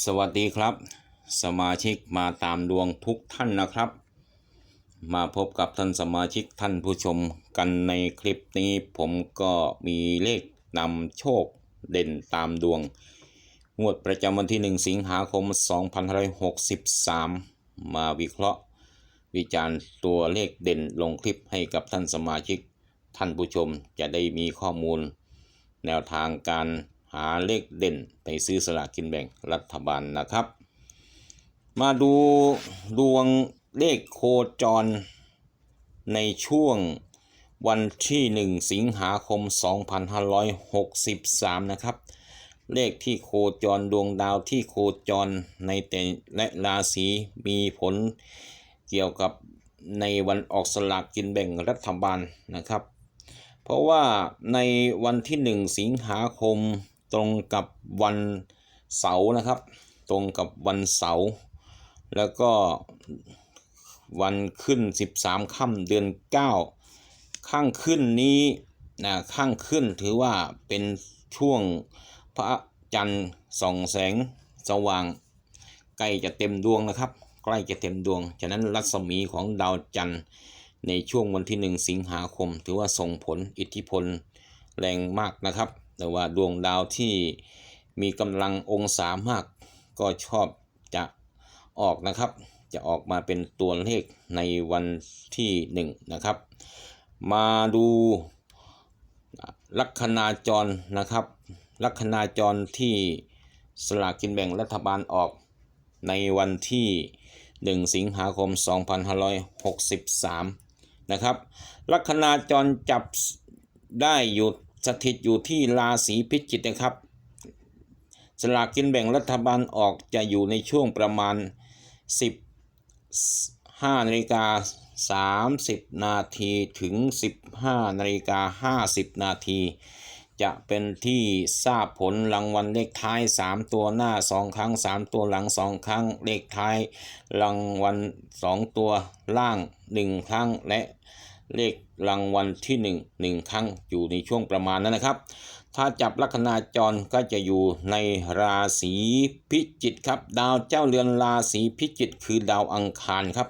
สวัสดีครับ สมาชิกมาตามดวงทุกท่านนะครับ มาพบกับท่านสมาชิกท่านผู้ชมกันในคลิปนี้ ผมก็มีเลขนำโชคเด่นตามดวง งวดประจำวันที่ 1 สิงหาคม 2563 มาวิเคราะห์ วิจารณ์ตัวเลขเด่นลงคลิปให้กับท่านสมาชิกท่านผู้ชมจะได้มีข้อมูล แนวทางการ หาเลขเด่นไปซื้อสลากกินแบ่งรัฐบาลนะครับ มาดูดวงเลขโคจร ในช่วงวันที่ 1 สิงหาคม 2563 นะครับ เลขที่โคจรดวงดาวที่โคจรในแต่และราศีมีผลเกี่ยวกับในวันออกสลากกินแบ่งรัฐบาลนะครับ เพราะว่าในวันที่ 1 สิงหาคม ตรงกับวันเสาร์นะครับ ตรงกับวันเสาร์แล้วก็วันขึ้น 13ค่ำเดือน 9 ข้างขึ้นนี้นะข้างขึ้นถือว่าเป็นช่วงพระจันทร์ส่องแสงสว่างใกล้จะเต็มดวงนะครับ ใกล้จะเต็มดวง ฉะนั้นรัศมีของดาวจันทร์ในช่วงวันที่ 1 สิงหาคม ถือว่าส่งผลอิทธิพลแรงมากนะครับ แต่ว่าดวงดาวที่มีกำลังองศามาก ก็ชอบจะออกนะครับ จะออกมาเป็นตัวเลขในวันที่ 1 นะครับ มาดูลัคนาจรนะครับ ลัคนาจรที่สลากกินแบ่งรัฐบาลออกในวันที่ 1 สิงหาคม 2563 นะครับ ลัคนาจรจับได้อยู่ สถิตอยู่ที่ราศีพิจิกนะครับสลากกินแบ่งรัฐบาลออกจะอยู่ในช่วงประมาณ 15นาฬิกา30 นาทีถึง 15นาฬิกา50 นาทีจะเป็นที่ทราบผลรางวัลเลขท้าย 3 ตัวหน้า 2 ครั้ง 3 ตัวหลัง 2 ครั้ง เลขท้ายรางวัล2ตัวล่าง 1 ครั้งและ เลขรางวัลที่1 1ครั้งอยู่ในช่วงประมาณนั้นนะครับ ถ้าจับลัคนาจรก็จะอยู่ในราศีพิจิกครับ ดาวเจ้าเรือนราศีพิจิกคือดาวอังคารครับ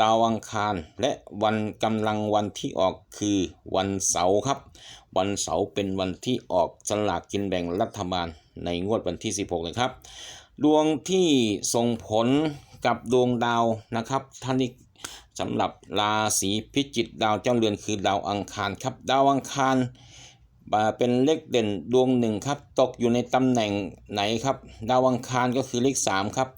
ดาวอังคารและวันกำลังวันที่ออกคือวันเสาร์ครับ วันเสาร์เป็นวันที่ออกสลากกินแบ่งรัฐบาลในงวดวันที่ 16 นะครับ ดวงที่ส่งผลกับดวงดาวนะครับท่านนี้ สำหรับราศีพิจิกดาวเจ้าเรือนคือดาวอังคารครับ ดาวอังคารเป็นเลขเด่นดวงหนึ่งครับ ตกอยู่ในตำแหน่งไหนครับ ดาวอังคารก็คือเลข3ครับ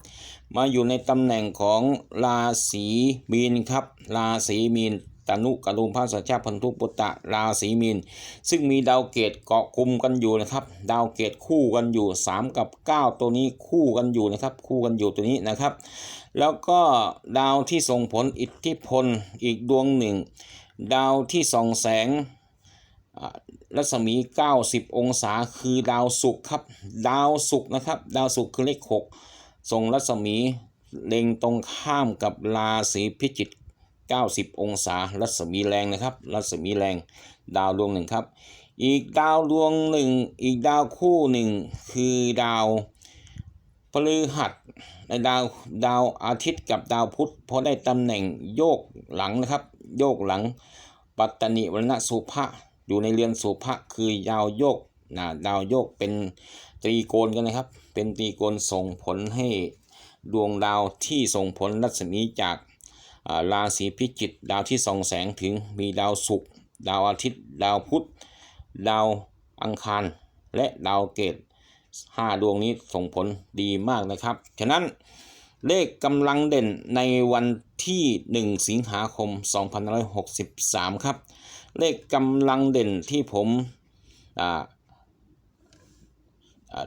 มาอยู่ในตำแหน่งของราศีมีนครับ ราศีมีนตนุกรุมพระสัจจพันธุปุตตะราศีมีน ซึ่งมีดาวเกตเกาะกลุ่มกันอยู่นะครับ ดาวเกตคู่กันอยู่ 3 กับ 9 ตัวนี้คู่กันอยู่นะครับ คู่กันอยู่ตัวนี้นะครับ แล้วก็ดาวที่ส่งผลอิทธิพลอีกดวงหนึ่ง ดาวที่ส่องแสงรัศมี 90 องศาคือดาวศุกร์ครับ ดาวศุกร์นะครับ ดาวศุกร์คือเลข 6 ส่งรัศมีเล็งตรงข้ามกับราศีพิจิก90 องศา รัศมีแรงนะครับ รัศมีแรงดาวดวงหนึ่งครับ อีกดาวดวงหนึ่ง อีกดาวคู่หนึ่งคือดาวพฤหัส ในดาวดาวอาทิตย์กับดาวพุธพอได้ตำแหน่งโยกหลังนะครับ โยกหลัง ปัตตนิวรณสุภะอยู่ในเรือนสุภะคือยาวโยกนะดาวโยกเป็นตรีโกณกันนะครับ เป็นตรีโกณส่งผลให้ดวงดาวที่ส่งผลรัศมีจากราศีพิจิกดาวที่ส่องแสงถึงมีดาวศุกร์ดาวอาทิตย์ ดาวพุธ ดาวอังคาร และดาวเกต ห้าดวงนี้ส่งผลดีมากนะครับ ฉะนั้นเลขกำลังเด่นในวันที่ 1 สิงหาคม 2563 ครับ เลขกำลังเด่นที่ผม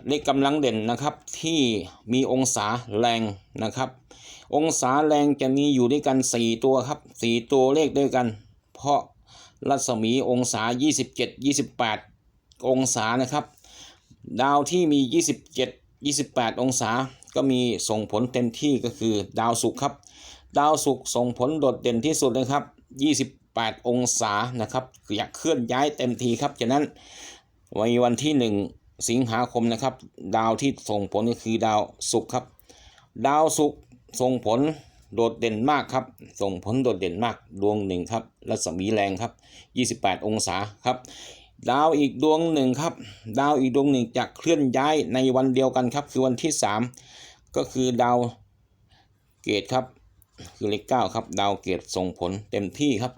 เลขกำลังเด่นนะครับที่มีองศาแรงนะครับ องศาแรงจะมีอยู่ด้วยกัน 4 ตัวครับ 4 ตัวเลขด้วยกัน เพราะรัศมีองศา 27 28 องศานะครับ ดาวที่มี 27 28 องศา ก็มีส่งผลเต็มที่ก็คือดาวศุกร์ครับ ดาวศุกร์ส่งผลโดดเด่นที่สุดนะครับ 28 องศานะครับอยากเคลื่อนย้ายเต็มทีครับฉะนั้นวันวันที่สิงหาคมนะครับ ดาวที่ส่งผลก็คือดาวศุกร์ครับ ดาวศุกร์ส่งผลโดดเด่นมากครับ ส่งผลโดดเด่นมากดวงหนึ่งครับรัศมีแรงครับ 28 องศาครับ ดาวอีกดวงหนึ่งครับ ดาวอีกดวงหนึ่งจะเคลื่อนย้ายในวันเดียวกันครับ คือวันที่ 3 ก็คือดาวเกตครับ คือเลข9ครับ ดาวเกตส่งผลเต็มที่ครับ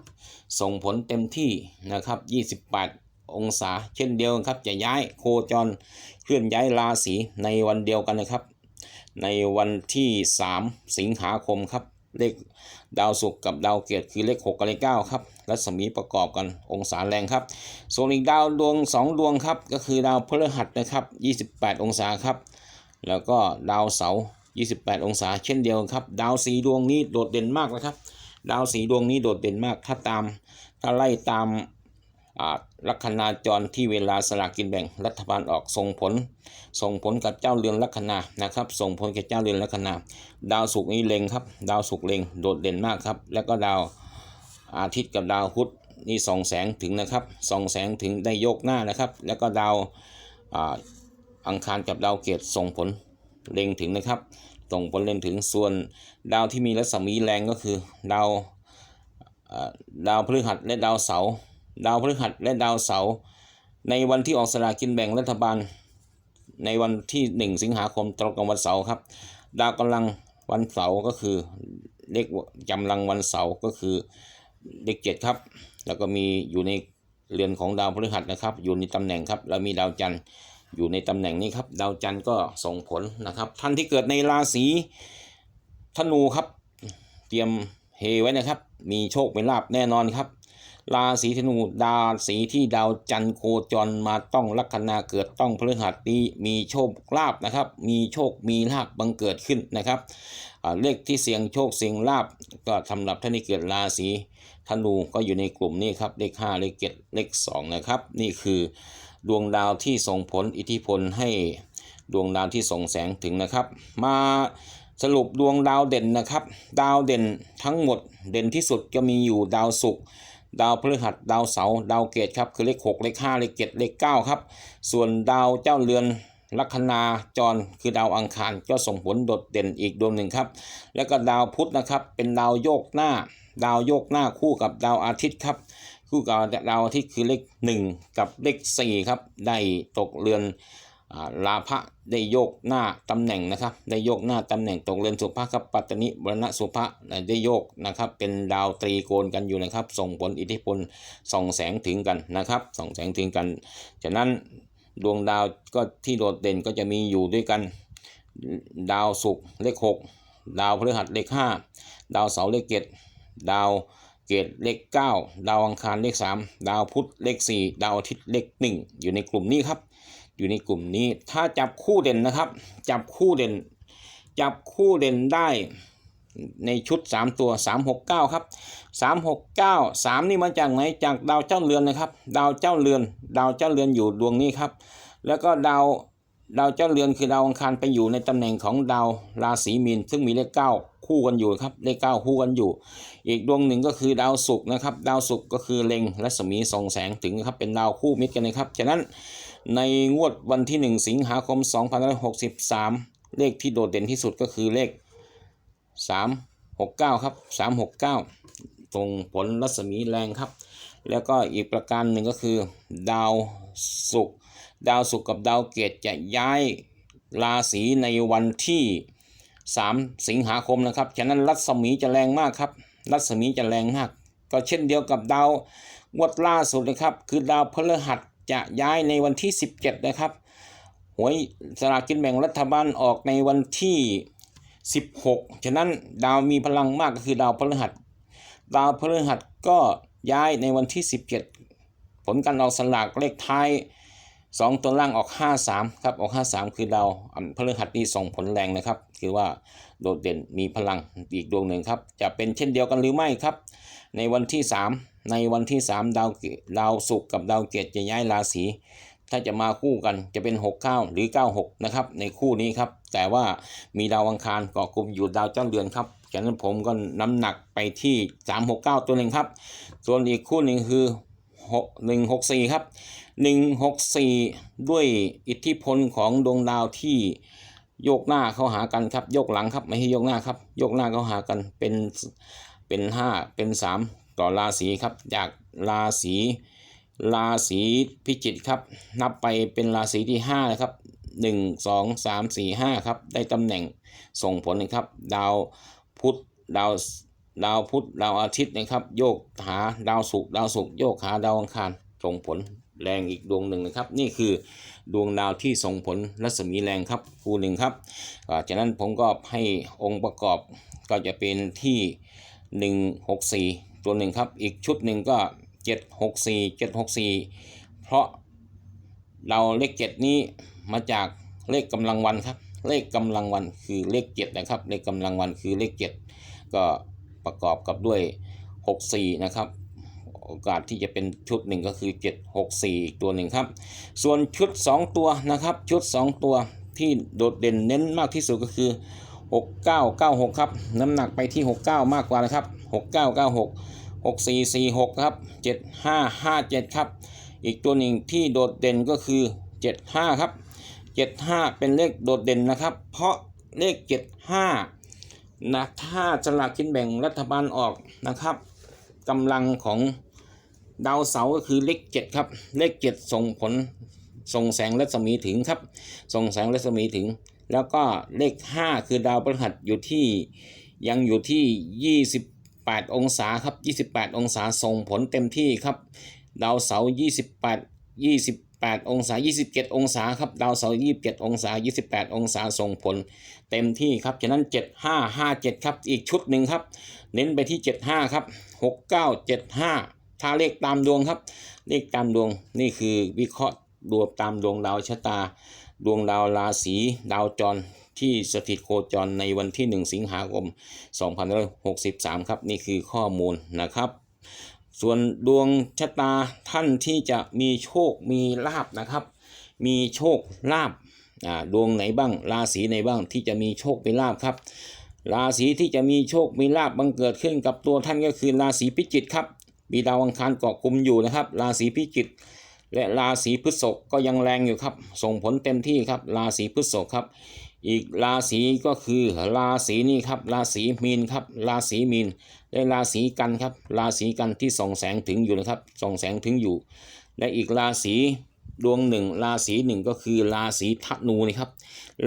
ส่งผลเต็มที่นะครับ 28 องศาเช่นเดียวกันครับ จะย้ายโคจรเคลื่อนย้ายราศีในวันเดียวกันนะครับ ในวันที่ 3 สิงหาคมครับ เลขดาวศุกร์กับดาวเกตคือเลข 6 กับเลข9ครับรัศมีประกอบกันองศาแรงครับส่วนอีกดาวดวง 2 ดวงครับก็คือดาวพฤหัสนะครับ28 องศาครับแล้วก็ดาวเสาร์28 องศาเช่นเดียวกันครับ ดาวสีดวงนี้โดดเด่นมากนะครับ ดาวสีดวงนี้โดดเด่นมากถ้าตามถ้าไล่ตาม ลัคนาจรที่เวลาสลากกินแบ่งรัฐบาลออกส่งผล ส่งผลกับเจ้าเรือนลัคนานะครับ ส่งผลกับเจ้าเรือนลัคนา ดาวศุกร์นี้เล็งครับ ดาวศุกร์เล็งโดดเด่นมากครับ แล้วก็ดาวอาทิตย์กับดาวพุธนี่ส่องแสงถึงนะครับส่องแสงถึงได้โยกหน้านะครับ แล้วก็ดาวอังคารกับดาวเกตส่งผลเล็งถึงนะครับ ส่งผลเล็งถึงส่วนดาวที่มีรัศมีแรงก็คือดาวดาวพฤหัสและดาวเสาร์ ดาวพฤหัสและดาวเสาร์ในวันที่ออกสลากินแบ่งรัฐบาล ในวันที่ 1 สิงหาคมตรงกับวันเสาร์ครับ ดาวกำลังวันเสาร์ก็คือเลขกำลังวันเสาร์ก็คือเลขเจ็ดครับ แล้วก็มีอยู่ในเรือนของดาวพฤหัสนะครับ อยู่ในตำแหน่งครับ แล้วมีดาวจันทร์อยู่ในตำแหน่งนี้ครับ ดาวจันทร์ก็ส่งผลนะครับ ท่านที่เกิดในราศีธนูครับ เตรียมเฮไว้นะครับ มีโชคเป็นลาบแน่นอนครับ ราศีธนูดาสีที่ดาวจันทร์โคจรมาต้องลัคนาเกิดต้องพฤหัสนี้มีโชคลาภนะครับ มีโชคมีลาบบังเกิดขึ้นนะครับเลขที่เสียงโชคเสียงลาบก็สำหรับท่านที่เกิดราศีธนูก็อยู่ในกลุ่มนี้ครับเลข5เลข7เลข2นะครับนี่คือดวงดาวที่ส่งผลอิทธิพลให้ดวงดาวที่ส่งแสงถึงนะครับ มาสรุปดวงดาวเด่นนะครับ ดาวเด่นทั้งหมดเด่นที่สุดจะมีอยู่ดาวศุกร์ ดาวพฤหัสดาวเสาร์ดาวเกตครับคือเลข 6 เลข 5 เลข7เลข9ครับส่วนดาวเจ้าเรือนลัคนาจรคือดาวอังคารก็ส่งผลโดดเด่นอีกดวงหนึ่งครับ แล้วก็ดาวพุธนะครับเป็นดาวโยกหน้า ดาวโยกหน้าคู่กับดาวอาทิตย์ครับ คู่กับดาวอาทิตย์คือเลข 1 กับเลข4ครับได้ตกเรือน ลาภะได้โยกหน้าตำแหน่งนะครับได้โยกหน้าตำแหน่งตกเรือนสุภะครับปัตตนิบรณะสุภะได้โยกนะครับเป็นดาวตรีโกณกันอยู่นะครับ ส่งผลอิทธิพลส่องแสงถึงกันนะครับส่องแสงถึงกันฉะนั้นดวงดาวก็ที่โดดเด่นก็จะมีอยู่ด้วยกัน ดาวศุกร์เลขหกดาวพฤหัสเลขห้าดาวเสาร์เลขเจ็ดดาวเกตเลขเก้าดาวอังคารเลขสามดาวพุธเลขสี่ดาวอาทิตย์เลขหนึ่งอยู่ในกลุ่มนี้ครับ อยู่ในกลุ่มนี้ ถ้าจับคู่เด่นนะครับ จับคู่เด่น จับคู่เด่นได้ในชุด 3 ตัว 369 ครับ 369 3 นี่มาจากไหนจากดาวเจ้าเรือนนะครับ ดาวเจ้าเรือน ดาวเจ้าเรือนอยู่ดวงนี้ครับ แล้วก็ดาวดาวเจ้าเรือนคือดาวอังคารไปอยู่ในตำแหน่งของดาวราศีมีน ซึ่งมีเลข 9 คู่กันอยู่ครับเลข 9 คู่กันอยู่ อีกดวงหนึ่งก็คือดาวศุกร์นะครับ ดาวศุกร์ก็คือเล็งรัศมีส่องแสงถึงนะครับเป็นดาวคู่มิตรกันนะครับฉะนั้น ในงวดวันที่ 1 สิงหาคม 2563 เลขที่โดดเด่นที่สุดก็คือเลข 369 ครับ 369 ตรงผลรัศมีแรงครับ แล้วก็อีกประการหนึ่งก็คือดาวศุกร์ดาวศุกร์กับดาวเกตจะย้ายราศีในวันที่ 3 สิงหาคมนะครับ ฉะนั้นรัศมีจะแรงมากครับ รัศมีจะแรงมาก ก็เช่นเดียวกับดาวงวดล่าสุดนะครับ คือดาวพฤหัส จะย้ายในวันที่ 17 นะครับ หวยสลากกินแบ่งรัฐบาลออกในวันที่ 16 ฉะนั้นดาวมีพลังมากก็คือดาวพฤหัส ดาวพฤหัสก็ย้ายในวันที่ 17 ผลการออกสลากเลขท้าย 2ตัวล่างออก 53ครับออก 53 คือดาวพฤหัสนี่ส่งผลแรงนะครับ คือว่าโดดเด่นมีพลังอีกดวงหนึ่งครับ จะเป็นเช่นเดียวกันหรือไม่ครับ ในวันที่ 3 ในวันที่ 3 ดาวดาวศุกร์กับดาวเกตจะย้ายราศีถ้าจะมาคู่กันจะเป็น 69 หรือ 96 นะครับ ในคู่นี้ครับ แต่ว่ามีดาวอังคารเกาะกลุ่มอยู่ดาวเจ้าเรือนครับฉะนั้นผมก็น้ำหนักไปที่ 369 ตัวหนึ่งครับ ส่วนอีกคู่หนึ่งคือหกหนึ่งหกสี่ครับ หนึ่งหกสี่ด้วยอิทธิพลของดวงดาวที่โยกหน้าเข้าหากันครับ โยกหลังครับไม่ใช่โยกหน้าครับ โยกหน้าเข้าหากันเป็นเป็นห้าเป็นสามต่อราศีครับ จากราศีราศีพิจิกครับ นับไปเป็นราศีที่ห้านะครับหนึ่งสองสามสี่ห้าครับ ได้ตำแหน่งส่งผลนะครับ ดาวพุธดาวดาวพุธดาวอาทิตย์นะครับ โยกหาดาวศุกร์ดาวศุกร์โยกหาดาวอังคารส่งผล แรงอีกดวงหนึ่งนะครับ นี่คือดวงดาวที่ส่งผลรัศมีแรงครับคู่หนึ่งครับจากนั้นผมก็ให้องค์ประกอบก็จะเป็นที่ 164 ตัวหนึ่งครับ อีกชุดหนึ่งก็ 764 764 เพราะเราเลขเจ็ดนี้มาจากเลขกำลังวันครับ เลขกำลังวันคือเลขเจ็ดนะครับ เลขกำลังวันคือเลขเจ็ดก็ประกอบกับด้วย 64 นะครับ โอกาสที่จะเป็นชุดหนึ่งก็คือ 764 อีกตัวหนึ่งครับ ส่วนชุด 2 ตัวนะครับชุด 2 ตัวที่โดดเด่นเน้นมากที่สุดก็คือ 6996 ครับ น้ำหนักไปที่ 69 มากกว่านะครับ 6996 6446 ครับ 7557 ครับ อีกตัวหนึ่งที่โดดเด่นก็คือ 75 ครับ 75 เป็นเลขโดดเด่นนะครับ เพราะเลข 75นะถ้าสลากกินแบ่งรัฐบาลออกนะครับกำลังของ ดาวเสาร์ก็คือเลขเจ็ดครับ เลขเจ็ดส่งผลส่งแสงรัศมีถึงครับ ส่งแสงรัศมีถึง แล้วก็เลขห้าคือดาวพฤหัสอยู่ที่ยังอยู่ที่ยี่สิบแปดองศาครับยี่สิบแปดองศาส่งผลเต็มที่ครับ ดาวเสาร์ยี่สิบแปดยี่สิบแปดองศายี่สิบเจ็ดองศาครับ ดาวเสาร์ยี่สิบเจ็ดองศายี่สิบแปดองศาส่งผล เต็มที่ครับ ฉะนั้น 7557 ครับ อีกชุดหนึ่งครับ เน้นไปที่ 75 ครับ 6975 ถ้าเลขตามดวงครับ เลขตามดวงนี่คือวิเคราะห์ดวงตามดวงดาวชะตา ดวงดาวราศีดาวจรที่สถิตโคจรในวันที่ 1 สิงหาคม2563 ครับ นี่คือข้อมูลนะครับ ส่วนดวงชะตาท่านที่จะมีโชคมีลาบนะครับ มีโชคลาบดวงไหนบ้าง ราศีไหนบ้างที่จะมีโชคมีลาบครับ ราศีที่จะมีโชคมีลาบบังเกิดขึ้นกับตัวท่านก็คือราศีพิจิกครับ มีดาวอังคารเกาะกลุ่มอยู่นะครับ ราศีพิจิกและราศีพฤษภก็ยังแรงอยู่ครับ ส่งผลเต็มที่ครับ ราศีพฤษภครับ อีกราศีก็คือราศีนี้ครับ ราศีมีนครับ ราศีมีนและราศีกันครับ ราศีกันที่ส่องแสงถึงอยู่นะครับ ส่องแสงถึงอยู่ และอีกราศี ดวงหนึ่งราศีหนึ่งก็คือราศีธนูนะครับ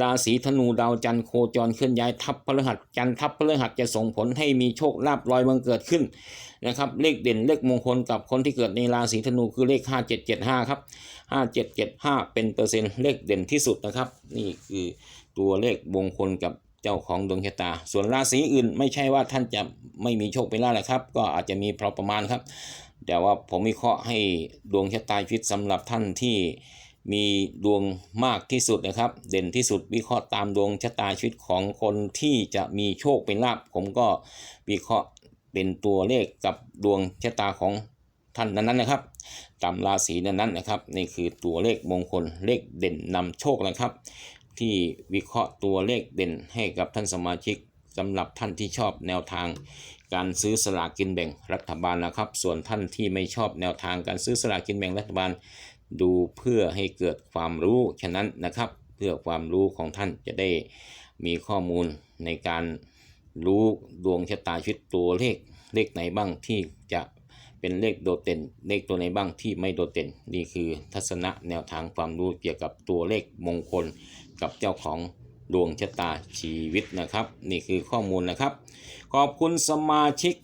ราศีธนูดาวจันทร์โคจรเคลื่อนย้ายทับพฤหัสจันทร์ทับพฤหัสจะส่งผลให้มีโชคลาภลอยบังเกิดขึ้นนะครับ เลขเด่นเลขมงคลกับคนที่เกิดในราศีธนูคือเลข 5775 ครับ 5775 เป็นเปอร์เซ็นต์เลขเด่นที่สุดนะครับ นี่คือตัวเลขมงคลกับเจ้าของดวงชะตา ส่วนราศีอื่นไม่ใช่ว่าท่านจะไม่มีโชคเป็นลาภแหละครับ ก็อาจจะมีพอประมาณครับ แต่ว่าผมวิเคราะห์ให้ดวงชะตาชีวิตสำหรับท่านที่มีดวงมากที่สุดนะครับ เด่นที่สุดวิเคราะห์ตามดวงชะตาชีวิตของคนที่จะมีโชคเป็นลาภผมก็วิเคราะห์เป็นตัวเลขกับดวงชะตาของท่านนั้นๆนะครับตามราศีนั้นๆนะครับ นี่คือตัวเลขมงคลเลขเด่นนำโชคนะครับ ที่วิเคราะห์ตัวเลขเด่นให้กับท่านสมาชิกสำหรับท่านที่ชอบแนวทาง การซื้อสลากกินแบ่งรัฐบาลนะครับ ส่วนท่านที่ไม่ชอบแนวทางการซื้อสลากกินแบ่งรัฐบาล ดูเพื่อให้เกิดความรู้ฉะนั้นนะครับ เพื่อความรู้ของท่านจะได้มีข้อมูลในการรู้ดวงชะตาชีวิตตัวเลขเลขไหนบ้างที่จะเป็นเลขโดดเด่น เลขตัวไหนบ้างที่ไม่โดดเด่น นี่คือทัศนะแนวทางความรู้เกี่ยวกับตัวเลขมงคลกับเจ้าของ ดวงชะตาชีวิตนะครับ นี่คือข้อมูลนะครับ ขอบคุณสมาชิก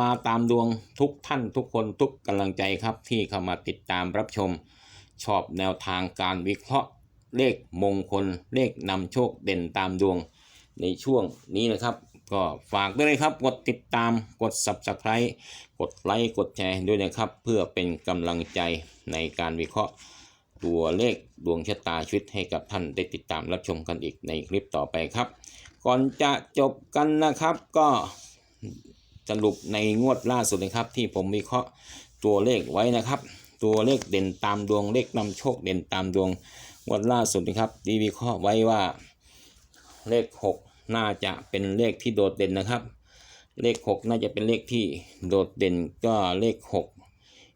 มาตามดวงทุกท่านทุกคนทุกกำลังใจครับ ที่เข้ามาติดตามรับชม ชอบแนวทางการวิเคราะห์ เลขมงคล เลขนำโชคเด่นตามดวง ในช่วงนี้นะครับ ก็ฝากด้วยนะครับ กดติดตามกด subscribe กดไลค์กดแชร์ด้วยนะครับ เพื่อเป็นกำลังใจในการวิเคราะห์ ตัวเลขดวงชะตาชีวิตให้กับท่านได้ติดตามรับชมกันอีกในคลิปต่อไปครับ ก่อนจะจบกันนะครับก็สรุปในงวดล่าสุดนะครับ ที่ผมวิเคราะห์ตัวเลขไว้นะครับ ตัวเลขเด่นตามดวงเลขนำโชคเด่นตามดวงงวดล่าสุดนะครับดีวิเคราะห์ไว้ว่าเลข 6 น่าจะเป็นเลขที่โดดเด่นนะครับ เลข 6 น่าจะเป็นเลขที่โดดเด่นก็เลข 6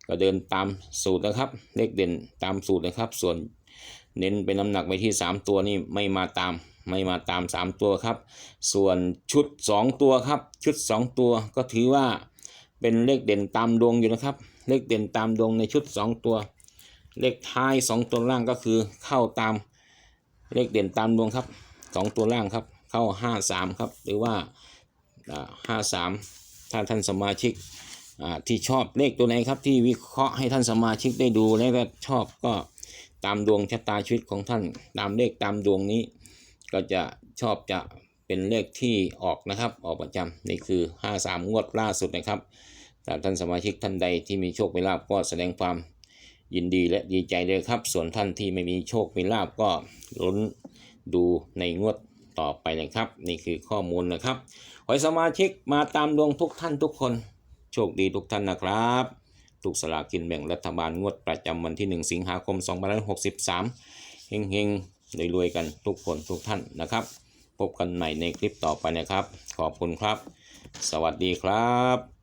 ก็เดินตามสูตรนะครับ เลขเด่นตามสูตรนะครับ ส่วนเน้นเป็นน้ำหนักไปที่ 3 ตัวนี่ไม่มาตามไม่มาตาม 3 ตัวครับ ส่วนชุด 2 ตัวครับ ชุด 2 ตัวก็ถือว่าเป็นเลขเด่นตามดวงอยู่นะครับ เลขเด่นตามดวงในชุด 2 ตัว เลขท้าย 2 ตัวล่างก็คือเข้าตามเลขเด่นตามดวงครับ 2 ตัวล่างครับ เข้า 5 3 ครับ หรือว่าห้าสามถ้าท่านสมาชิก ที่ชอบเลขตัวไหนครับที่วิเคราะห์ให้ท่านสมาชิกได้ดูแล้วก็ชอบก็ตามดวงชะตาชีวิตของท่าน ตามเลขตามดวงนี้ ก็จะชอบจะเป็นเลขที่ออกนะครับ ออกประจำนี่คือ 53 งวดล่าสุดนะครับถ้าท่านสมาชิกท่านใดที่มีโชคมีลาภก็แสดงความยินดีและดีใจเลยครับ ส่วนท่านที่ไม่มีโชคมีลาภก็ลุ้นดูในงวดต่อไปนะครับ นี่คือข้อมูลนะครับ ขอให้สมาชิกมาตามดวงทุกท่านทุกคน โชคดีทุกท่านนะครับถูกสลากกินแบ่งรัฐบาลงวดประจำวันที่ 1 สิงหาคม2563 เฮงๆรวยๆกันทุกคนทุกท่านนะครับ พบกันใหม่ในคลิปต่อไปนะครับ ขอบคุณครับ สวัสดีครับ